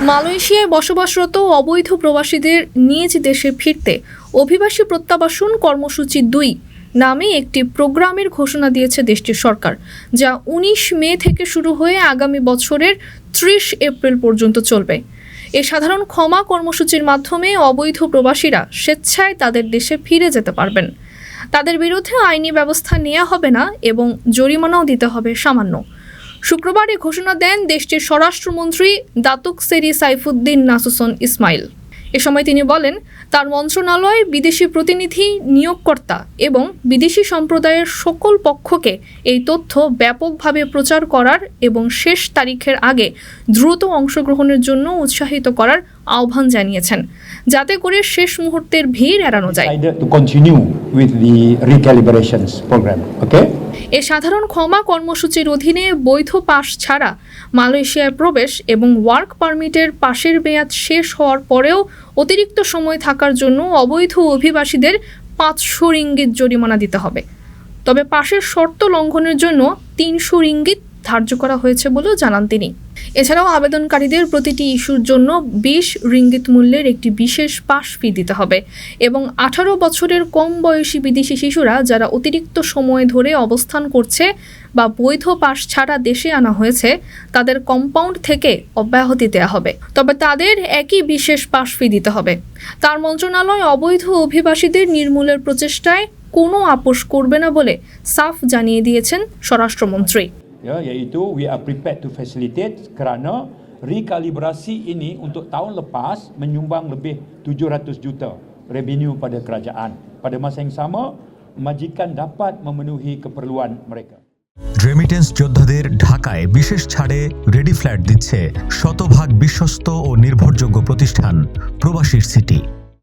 মালয়েশিয়ায় বসবাসরত অবৈধ প্রবাসীদের নিজ দেশে ফিরতে অভিবাসী প্রত্যাবাসন কর্মসূচি দুই নামে একটি প্রোগ্রামের ঘোষণা দিয়েছে দেশটির সরকার, যা উনিশ মে থেকে শুরু হয়ে আগামী বছরের ত্রিশ এপ্রিল পর্যন্ত চলবে। এ সাধারণ ক্ষমা কর্মসূচির মাধ্যমে অবৈধ প্রবাসীরা স্বেচ্ছায় তাদের দেশে ফিরে যেতে পারবেন। তাদের বিরুদ্ধে আইনি ব্যবস্থা নেওয়া হবে না এবং জরিমানাও দিতে হবে সামান্য। শুক্রবার এ ঘোষণা দেন দেশটির স্বরাষ্ট্রমন্ত্রী দাতুক সেরি সাইফুদ্দিন নাসুসন ইসমাইল। এ সময় তিনি বলেন, তার মন্ত্রণালয় বিদেশি প্রতিনিধি, নিয়োগকর্তা এবং বিদেশি সম্প্রদায়ের সকল পক্ষকে এই তথ্য ব্যাপকভাবে প্রচার করার এবং শেষ তারিখের আগে দ্রুত অংশগ্রহণের জন্য উৎসাহিত করার আহ্বান জানিয়েছেন, যাতে করে শেষ মুহূর্তের ভিড় এড়ানো যায়। এ সাধারণ ক্ষমা কর্মসূচির অধীনে বৈধ পাস ছাড়া মালয়েশিয়ায় প্রবেশ এবং ওয়ার্ক পারমিটের পাশের মেয়াদ শেষ হওয়ার পরেও অতিরিক্ত সময় থাকার জন্য অবৈধ অভিবাসীদের পাঁচশো রিঙ্গিত জরিমানা দিতে হবে। তবে পাশের শর্ত লঙ্ঘনের জন্য তিনশো রিঙ্গিত ধার্য করা হয়েছে বলেও জানান তিনি। এছাড়াও আবেদনকারীদের প্রতিটি ইস্যুর জন্য বিশ রিঙ্গিত মূল্যের একটি বিশেষ পাস ফি দিতে হবে এবং আঠারো বছরের কম বয়সী বিদেশি শিশুরা যারা অতিরিক্ত সময় ধরে অবস্থান করছে বা বৈধ পাস ছাড়া দেশে আনা হয়েছে, তাদের কম্পাউন্ড থেকে অব্যাহতি দেওয়া হবে। তবে তাদের একই বিশেষ পাস ফি দিতে হবে। তার মন্ত্রণালয় অবৈধ অভিবাসীদের নির্মূলের প্রচেষ্টায় কোনো আপোষ করবে না বলে সাফ জানিয়ে দিয়েছেন স্বরাষ্ট্রমন্ত্রী। Ya, iaitu we are prepared to facilitate kerana rekalibrasi ini untuk tahun lepas menyumbang lebih 700 juta revenue pada kerajaan. Pada masa yang sama, majikan dapat memenuhi keperluan mereka. Remittance যোদ্ধাদের ঢাকায় বিশেষ ছাড়ে রেডি ফ্ল্যাট দিচ্ছে শতভাগ বিশ্বস্ত ও নির্ভরযোগ্য প্রতিষ্ঠান প্রবাসীর সিটি